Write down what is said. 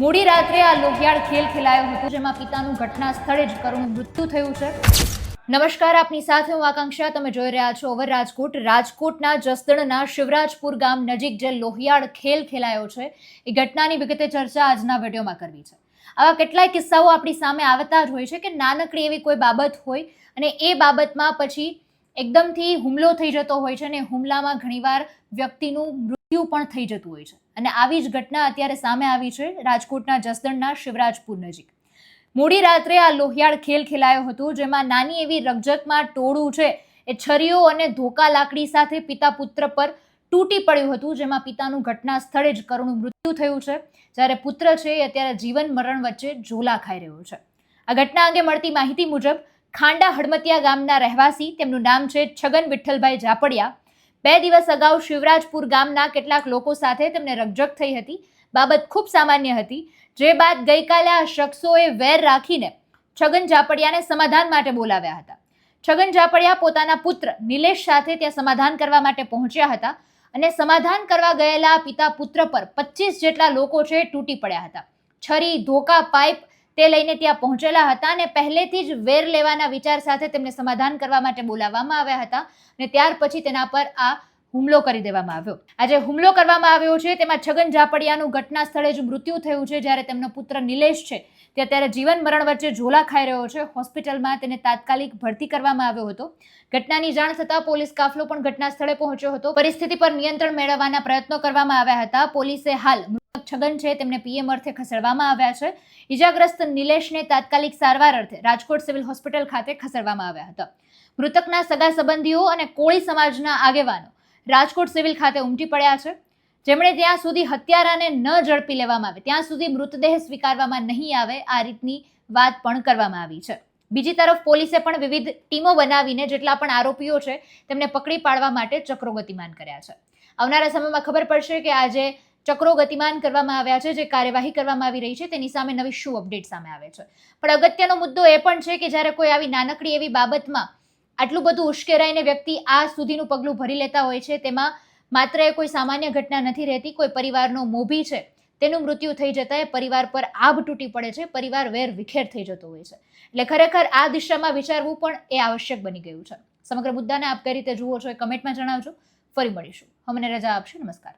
મોડી રાત્રે આ લોહિયાળ ખેલ ખેલાયો હતો, જેમાં પિતાનું ઘટના સ્થળે જ કરુણ મૃત્યુ થયું છે. નમસ્કાર, આપની સાથે હું આકાંક્ષા. તમે જોઈ રહ્યા છો ઓવર રાજકોટ. રાજકોટના જસદણના શિવરાજપુર ગામ નજીક જે લોહિયાળ ખેલ ખેલાયો છે, એ ઘટનાની વિગતે ચર્ચા આજના વિડીયોમાં કરવી છે. આવા કેટલાય કિસ્સાઓ આપણી સામે આવતા જ હોય છે કે નાનકડી એવી કોઈ બાબત હોય અને એ બાબતમાં પછી એકદમથી હુમલો થઈ જતો હોય છે અને હુમલામાં ઘણીવાર વ્યક્તિનું મૃત્યુ પણ થઈ જતું હોય છે. અને આવી જ ઘટના અત્યારે સામે આવી છે રાજકોટના જસદણના શિવરાજપુર નજીક. મોડી રાત્રે આ લોહિયાળ ખેલ ખેલાયો હતો, જેમાં નાની એવી રગજકમાં ટોળું છે એ છરીઓ અને ધોકા લાકડી સાથે પિતા પુત્ર પર તૂટી પડ્યું હતું, જેમાં પિતાનું ઘટના સ્થળે જ કરુણ મૃત્યુ થયું છે. જ્યારે પુત્ર છે એ અત્યારે જીવન મરણ વચ્ચે ઝોલા ખાઈ રહ્યો છે. આ ઘટના અંગે મળતી માહિતી મુજબ ખાંડા હડમતિયા ગામના રહેવાસી, તેમનું નામ છે છગન વિઠ્ઠલભાઈ ઝાપડિયા બે દિવસ અગાઉ શિવરાજપુર ગામના કેટલાક લોકો સાથે તેમને રકઝક થઈ હતી. બાબત ખૂબ સામાન્ય હતી. જે બાદ ગઈકાલે આ શખ્સોએ વેર રાખીને છગન ઝાપડિયાને સમાધાન માટે બોલાવ્યા હતા. છગન ઝાપડિયા પોતાના પુત્ર નિલેશ સાથે ત્યાં સમાધાન કરવા માટે પહોંચ્યા હતા અને સમાધાન કરવા ગયેલા પિતા પુત્ર પર પચીસ જેટલા લોકો છે તૂટી પડ્યા હતા. છરી, ધોકા, પાઇપ તે લઈને ત્યાં પહોંચેલા હતા અને પહેલેથી જ વેર લેવાના વિચાર સાથે તેમને સમાધાન કરવા માટે બોલાવવામાં આવ્યા હતા અને ત્યાર પછી તેના પર આ હુમલો કરી દેવામાં આવ્યો. આજે હુમલો કરવામાં આવ્યો છે, તેમાં છગન ઝાપડિયાનું ઘટના સ્થળે જ મૃત્યુ થયું છે, જ્યારે તેમનો પુત્ર નિલેશ છે. તે અત્યારે જીવન મરણ વચ્ચે ઝોલા ખાઈ રહ્યો છે. હોસ્પિટલમાં તેને તાત્કાલિક ભરતી કરવામાં આવ્યો હતો. ઘટનાની જાણ થતાં પોલીસ કાફલો પણ ઘટના સ્થળે પહોંચ્યો હતો. પરિસ્થિતિ પર નિયંત્રણ મેળવવાના પ્રયત્નો કરવામાં આવ્યા હતા. પોલીસે હાલ છગન છે, તેમને પીએમ અર્થે ખસેડવામાં આવ્યા છે. ઈજાગ્રસ્ત નિલેશને તાત્કાલિક સારવાર અર્થે રાજકોટ સિવિલ હોસ્પિટલ ખાતે ખસેડવામાં આવ્યા હતા. મૃતકના સગા સંબંધીઓ અને કોળી સમાજના આગેવાનો રાજકોટ સિવિલ ખાતે ઉમટી પડ્યા છે. જેમણે ત્યાં સુધી હત્યારાને ન ઝડપી લેવામાં આવે, ત્યાં સુધી મૃતદેહ સ્વીકારવામાં નહીં આવે, આ રીતની વાત પણ કરવામાં આવી છે. બીજી તરફ પોલીસે પણ વિવિધ ટીમો બનાવીને જેટલા પણ આરોપીઓ છે, તેમને પકડી પાડવા માટે ચક્રો ગતિમાન કર્યા છે. આવનારા સમયમાં ખબર પડશે કે આજે ચક્રો ગતિમાન કરવામાં આવ્યા છે, જે કાર્યવાહી કરવામાં આવી રહી છે, તેની સામે નવી શું અપડેટ સામે આવે છે. પણ અગત્યનો મુદ્દો એ પણ છે કે જ્યારે કોઈ આવી નાનકડી એવી બાબતમાં આટલું બધું ઉશ્કેરાઈને વ્યક્તિ આ સુધીનું પગલું ભરી લેતા હોય છે, તેમાં માત્ર એ કોઈ સામાન્ય ઘટના નથી રહેતી, કોઈ પરિવારનો મોભી છે, તેનું મૃત્યુ થઈ જતા એ પરિવાર પર આભ તૂટી પડે છે, પરિવાર વેર વિખેર થઈ જતો હોય છે. એટલે ખરેખર આ દિશામાં વિચારવું પણ એ આવશ્યક બની ગયું છે. સમગ્ર મુદ્દાને આપ કઈ રીતે જુઓ છો એ કમેન્ટમાં જણાવજો. ફરી મળીશું. અમને રજા આપશો. નમસ્કાર.